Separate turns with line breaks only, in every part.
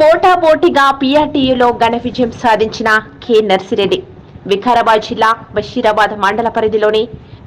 పోటాపోటీగా పీఆర్టీయూలో ఘన విజయం సాధించిన కె నర్సిరెడ్డి. వికారాబాద్ జిల్లా బషీరాబాద్ మండల పరిధిలోని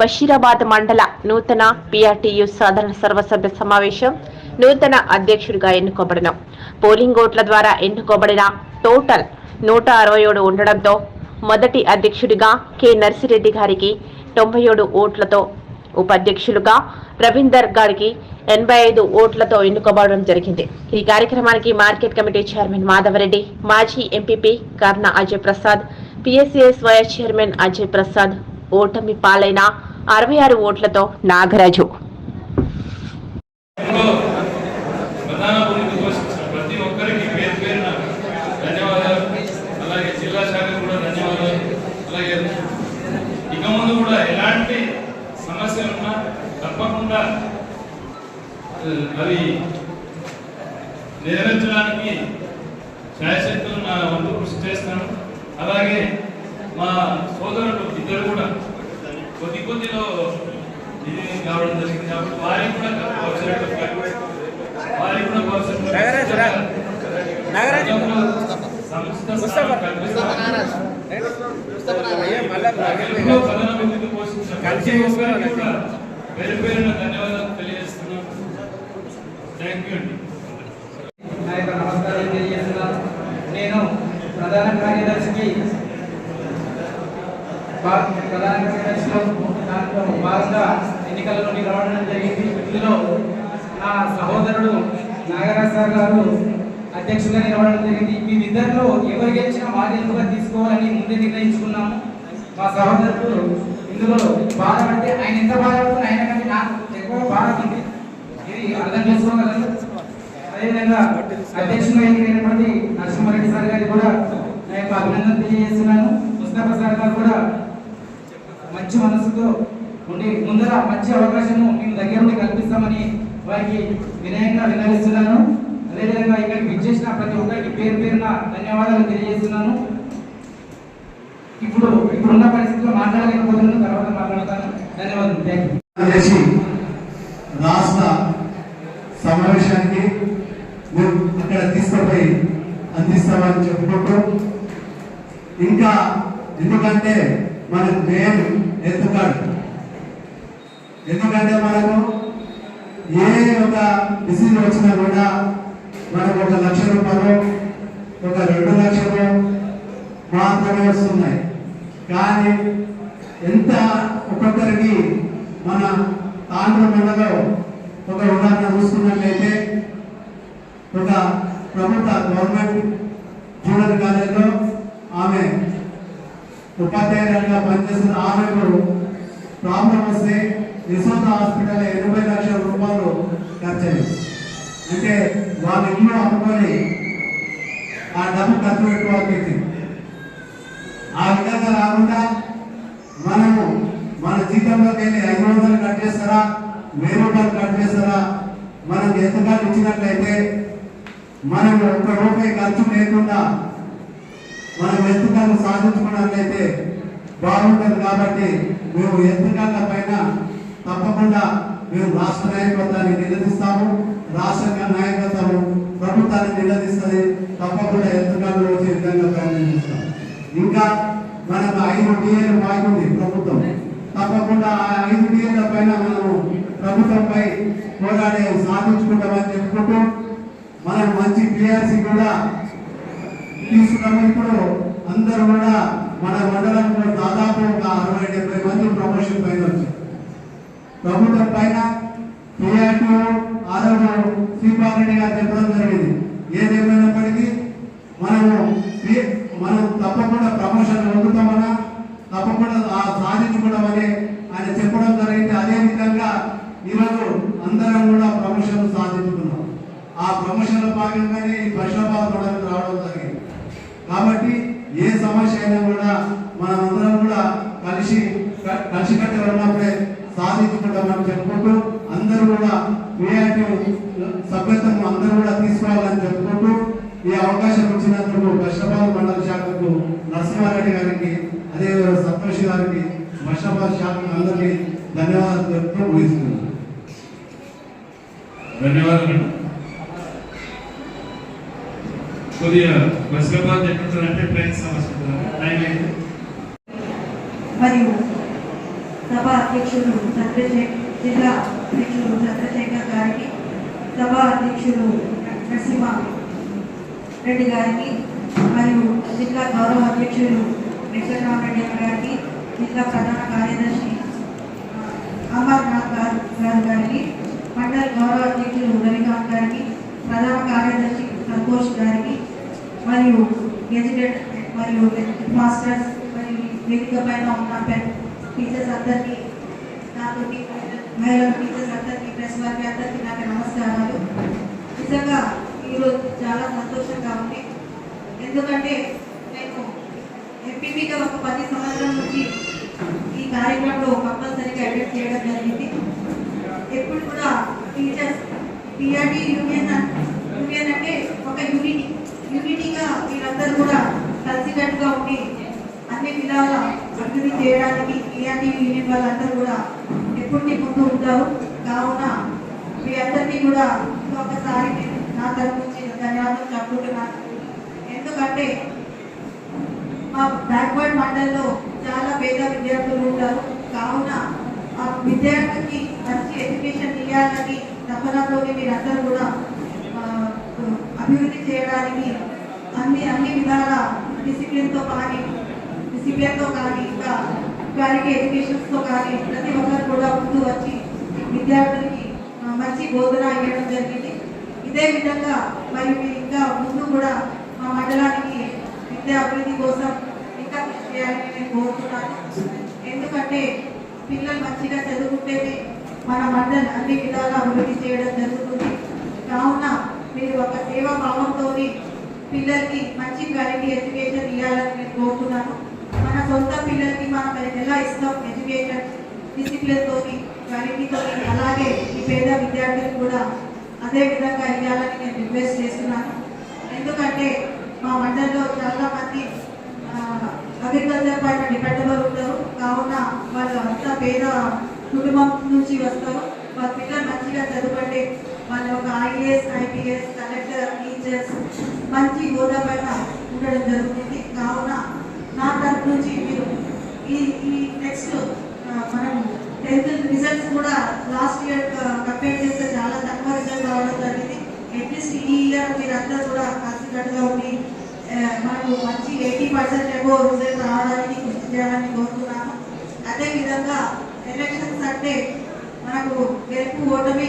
బషీరాబాద్ మండల నూతన పీఆర్టీయూ సాధారణ సర్వసభ్య సమావేశం నూతన అధ్యక్షుడిగా ఎన్నుకోబడిన. పోలింగ్ ఓట్ల ద్వారా ఎన్నుకోబడిన టోటల్ నూట అరవై ఏడు ఉండడంతో మొదటి అధ్యక్షుడిగా కె నర్సిరెడ్డి గారికి తొంభై ఏడు ఓట్లతో ఉపాధ్యక్షులుగా రవీందర్ గారికి ఎనభై ఐదు ఓట్లతో ఎన్నుకోబడడం జరిగింది. ఈ కార్యక్రమానికి మార్కెట్ కమిటీ చైర్మన్ మాధవరెడ్డి మాజీ MPP Karna Ajay Prasad PSCS vice chairman Ajay Prasad ఓటమి పాలైన అరవై ఆరు ఓట్లతో నాగరాజు
ఇందులో ప్రధాన భూమిక పోషించిన ప్రతి ఒక్కరికి పేరు పేరున ధన్యవాదాలు అలాగే జిల్లా శాఖ కూడా ధన్యవాదాలు అలాగే ఇక ముందు కూడా ఎలాంటి సమస్యలు ఉన్నా తప్పకుండా ఆ, అవి నెరవేర్చడానికి శాయశక్తులు నా వంతు కృషి చేస్తాను. అలాగే మా సోదరులు ఇద్దరు కూడా కొద్ది కొద్దిలో ఇది కావడం జరిగింది కాబట్టి వారికి కూడా భవిష్యత్తు వారికి కూడా భవిష్యత్తు. సంస్థ
మళ్ళా
ఎంతో ప్రధాన భూమిక పోషించిన
కలిసి
ప్రతి ఒక్కరికి
చేసుకోవాలి.
కూడా పేరు పేరున ధన్యవాదాలు తెలియజేస్తున్నాను థ్యాంక్ యూ అండి
నా యొక్క నమస్కారం తెలియజేస్తున్నాను నేను ప్రధాన కార్యదర్శికి ప్రధాన కార్యదర్శిలో దాంట్లో భాగంగా రావడం జరిగింది. ఇందులో నా సహోదరుడు నాగరాజ్ సార్ గారు అధ్యక్షులుగా నిలవడం జరిగింది. మేమిద్దరిలో ఎవరు గెలిచిన బాధ్యతగా తీసుకోవాలని ముందే నిర్ణయించుకున్నాము. మా సహోదరుడు ఇందులో బాధపడితే అంటే ఆయన ఎంత బాధపడుతున్నా ఆయన కంటే నాకు ఎక్కువ భారం ఉంది. అర్థం చేసుకోగలరు అదేవిధంగా అధ్యక్షులుగా ఎన్నికైనటువంటి నరసింహారెడ్డి సార్ గారికి కూడా నా యొక్క అభినందన తెలియజేస్తున్నాను. ముస్తాఫా సార్ గారు కూడా మంచి మనసుతో ఉండి ముందర మంచి అవకాశము మేము దగ్గర ఉండి కల్పిస్తామని వారికి వినయంగా వినవిస్తున్నాను అదేవిధంగా ఇక్కడికి విచ్చేసిన ప్రతి ఒక్కరికి పేరు పేరున ధన్యవాదాలు తెలియజేస్తున్నాను. ఇప్పుడు ఇప్పుడున్న పరిస్థితిలో మాట్లాడలేకపోతున్నాను తర్వాత మాట్లాడతాను. ధన్యవాదాలు. థ్యాంక్ యూ
చేసి రాష్ట్ర సమావేశానికి మేము అక్కడ తీసుకుపోయి అందిస్తామని చెప్పుకుంటూ ఇంకా ఎందుకంటే మన మెయిన్ ఎందుకంటే ఎందుకంటే మనకు ఏ ఒక డిసీజ్ వచ్చినా కూడా మనకు ఒక లక్ష రూపాయలు ఒక రెండు లక్షలు మాత్రమే వస్తున్నాయి. కానీ ఎంత ఒక్కొక్కరికి మన తాండ్ర మండలో ఒక ఉదాహరణ చూసుకున్నట్లయితే ఒక ప్రభుత్వ గవర్నమెంట్ జూనియర్ కాలేజీలో ఆమె ఉపాధ్యాయురాలుగా పనిచేస్తున్న ఆమెకు ప్రాబ్లం వస్తే యశోద హాస్పిటల్ ఎనభై లక్షల రూపాయలు ఖర్చయింది అంటే వాళ్ళ ఇల్లు అమ్ముకొని ఆ డబ్బు ఖర్చు పెట్టుకోవాల్సింది ఆ విధంగా రాకుండా మనము మన జీతంలో వెళ్ళి ఐదు వందలు కట్ చేస్తారా వెయ్యి రూపాయలు కట్ చేస్తారా మనం ఎంతకాలం ఇచ్చినట్లయితే మనం ఒక్క రూపాయి ఖర్చు లేకుండా మనం ఎంతకాలం సాధించుకున్నట్లయితే బాగుంటుంది కాబట్టి మేము ఎంతకాల పైన తప్పకుండా మేము రాష్ట్ర నాయకత్వాన్ని నిలదీస్తాము. రాష్ట్ర నాయకత్వము ప్రభుత్వాన్ని నిలదీస్తుంది. తప్పకుండా ఎంతకాలం వచ్చే విధంగా ప్రయత్నిస్తాం. ఇంకా మనకు ఐదు డిఏలు బాగుంది ప్రభుత్వం. తప్పకుండా ఆ ఐదు డిఏల పైన మనము ప్రభుత్వంపై పోరాడే సాధించుకుంటామని చెప్పుకుంటూ మనం మంచి పిఆర్సీ కూడా తీసుకున్నాము ఇప్పుడు అందరూ కూడా మన మండలంలో దాదాపు ఒక అరవై డెబ్బై మంది ప్రమోషన్ పైన వచ్చారు. ప్రభుత్వం పైన పిఆర్టీ ఆరోగ్య శ్రీపాలరెడ్డి గారు చెప్పడం జరిగింది. ఏదేమైనప్పటికీ మనము మనం తప్పకుండా ప్రమోషన్ పొందుతామన్నా తప్పకుండా ఆ సాధించుకోవడమని ఆయన చెప్పడం జరిగింది అదే విధంగా ఈరోజు అందరం కూడా ప్రమోషన్ సాధించుకున్నాం సమస్యలో భాగంగానే ఈ రావడం జరిగింది. కాబట్టి ఏ సమస్య అయినా కూడా మనమందరం కూడా కలిసి కలిసి కలిసికట్టి ఉన్నప్పుడే సాధించుకుంటామని చెప్పుకుంటూ అందరూ కూడా క్రియేటివ్ సభ్యత్వం అందరూ కూడా తీసుకోవాలని చెప్పుకుంటూ ఈ అవకాశం ఇచ్చినందుకు బషాబాద్ మండల శాఖకు నరసింహారెడ్డి గారికి అదే సప్తషి గారికి బషాబాద్ శాఖకు అందరికీ ధన్యవాదాలు చెప్తూ ముగిస్తున్నాను.
ధన్యవాదాలు. కొద్దిగా ఎట్లుంటుందంటే ట్రైన్ సమస్య టైం
మరియు సభ అధ్యక్షులు చంద్రశేఖర్ జిల్లా అధ్యక్షులు చంద్రశేఖర్ గారికి సభ అధ్యక్షులు నరసింహ రెడ్డి గారికి మరియు జిల్లా గౌరవ అధ్యక్షులు వెంకటరామరెడ్డి గారికి జిల్లా ప్రధాన కార్యదర్శి అమర్నాథ్ గారు గారు గారికి మండల గౌరవ అధ్యక్షులు రవికాంత్ గారికి ప్రధాన కార్యదర్శి సంతోష్ గారికి మరియు గెజిటెడ్ మరియు మాస్టర్స్ మరియు వేదిక పైన ఉన్న టీచర్స్ అందరికీ నాకు మహిళల టీచర్స్ అందరికీ ప్రెస్ వారికి అందరికీ నాకు నమస్కారాలు. నిజంగా ఈరోజు చాలా సంతోషంగా ఉంది. ఎందుకంటే నేను ఎంపీపీగా ఒక పది సంవత్సరాల నుంచి ఈ కార్యక్రమంలో కంపల్సరీగా అటెండ్ చేయడం జరిగింది. ఎప్పుడు కూడా టీచర్స్ పిఆర్టీ యూనియన్ యూనియన్ అంటే ఒక యూనిటీ. యూనిటీగా మీరందరూ కూడా కలిసికట్టుగా ఉండి అన్ని విధాల అభివృద్ధి చేయడానికి పిఆర్టీ యూనియన్ వాళ్ళందరూ కూడా ఎప్పటి ముందు ఉంటారు. కావున మీ అందరినీ కూడా ఇంకొకసారి నేను నా తరపు నుంచి ధన్యవాదాలు చెప్పుకుంటున్నాను. ఎందుకంటే మా బ్యాక్వర్డ్ మండల్లో చాలా పేద విద్యార్థులు ఉంటారు. కావున ఆ విద్యార్థికి మంచి ఎడ్యుకేషన్ ఇవ్వాలని తపనతో మీరందరూ కూడా అభివృద్ధి చేయడానికి అన్ని అన్ని విధాల డిసిప్లిన్తో కానీ డిసిప్లిన్తో కానీ ఇంకా వారికి ఎడ్యుకేషన్స్తో కానీ ప్రతి ఒక్కరు కూడా ముందు వచ్చి విద్యార్థులకి మంచి బోధన ఇవ్వడం జరిగింది. ఇదే విధంగా మరి మీరు ఇంకా ముందు కూడా మా మండలానికి విద్యా అభివృద్ధి కోసం ఇంకా కృషి చేయాలని నేను కోరుతున్నాను. ఎందుకంటే పిల్లలు మంచిగా చదువుకుంటేనే మన మండలం అన్ని విధాలా అభివృద్ధి చేయడం జరుగుతుంది కావున మీరు ఒక సేవా భావంతో పిల్లలకి మంచి క్వాలిటీ ఎడ్యుకేషన్ ఇవ్వాలని నేను కోరుతున్నాను. మన సొంత పిల్లలకి మనం ఎలా ఇస్తాం ఎడ్యుకేషన్ డిసిప్లిన్ తోని క్వాలిటీతో అలాగే ఈ పేద విద్యార్థులు కూడా అదే విధంగా ఇవ్వాలని నేను రిక్వెస్ట్ చేస్తున్నాను. ఎందుకంటే మా మండలిలో చాలా మంది అగ్రికల్చర్ పైన డిపెండబుల్ ఉంటారు. కావున వాళ్ళు అంతా పేద కుటుంబం నుంచి వస్తారు. వాళ్ళ పిల్లలు మంచిగా చదువుకుంటే వాళ్ళు ఒక ఐఏఎస్ మంచి హోదా పైన ఉండడం జరుగుతుంది. కావున నా తరపు నుంచి మీరు ఈ ఈ నెక్స్ట్ మనం టెన్త్ రిజల్ట్స్ కూడా లాస్ట్ ఇయర్ కంపేర్ చేస్తే చాలా తక్కువ రిజల్ట్ రావడం జరిగింది. అట్లీస్ట్ ఈ ఇయర్ మీరు అందరూ కూడా కలిసికట్టుగా ఉండి మనకు మంచి ఎయిటీ పర్సెంట్ ఎబో రిజల్ట్ రావడానికి కృషి చేయాలని కోరుతున్నాను అదేవిధంగా ఎలక్షన్స్ అంటే మనకు గెలుపు ఓటమి